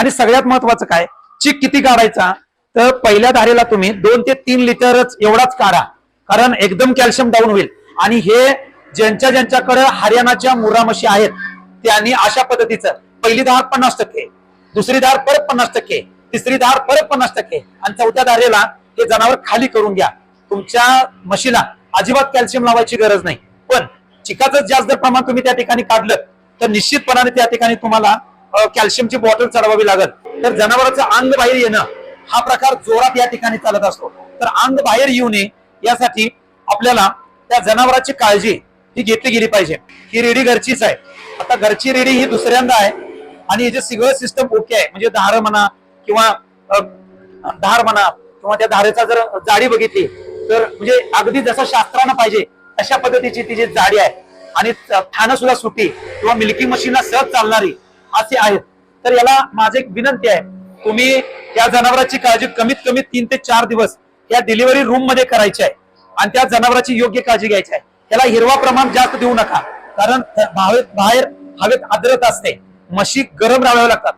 आणि सगळ्यात महत्वाचं काय? चिक किती काढायचा? तर पहिल्या धारेला तुम्ही दोन ते तीन लिटरच एवढाच काढा. कारण एकदम कॅल्शियम डाऊन होईल. आणि हे ज्यांच्या ज्यांच्याकडे हरियाणाच्या मुरा म्हशी आहेत त्यांनी अशा पद्धतीचं पहिली धार पन्नास टक्के दुसरी धार परत पन्नास टक्के तिसरी धार परत पन्नास टक्के आणि चौथ्या धारेला हे जनावर खाली करून घ्या. तुमच्या म्हशीला अजिबात कॅल्शियम लावायची गरज नाही. पण चिकाचं जास्त जर प्रमाण तुम्ही त्या ठिकाणी काढलं तर निश्चितपणाने त्या ठिकाणी तुम्हाला कॅल्शियमची बॉटल चढवावी लागत तर जनावराचं अंग बाहेर येणं हा प्रकार जोरात या ठिकाणी चालत असतो. तर अंग बाहेर येऊ नये यासाठी आपल्याला त्या जनावराची काळजी ही घेतली गेली पाहिजे. ही रेडी घरचीच आहे. आता घरची रेडी ही दुसऱ्यांदा आहे. आणि याचे सगळं सिस्टम ओके आहे म्हणजे धार म्हणा किंवा धार म्हणा किंवा त्या धारेचा जर जाडी बघितली तर म्हणजे अगदी जसं शास्त्रानं पाहिजे अशा पद्धतीची ती जी जाडी आहे. आणि थानं सुद्धा सुटी किंवा मिल्किंग मशीनला सहज चालणारी असे आहेत. तर याला माझी एक विनंती आहे. तुम्ही त्या जनावरांची काळजी कमीत कमी तीन ते चार दिवस या डिलिव्हरी रूममध्ये करायची आहे. आणि त्या जनावरांची योग्य काळजी घ्यायची आहे. त्याला हिरवा प्रमाण जास्त देऊ नका. कारण बाहेर बाहेर हवेत आर्द्रता असते. म्हशी गरम राहाव्या लागतात.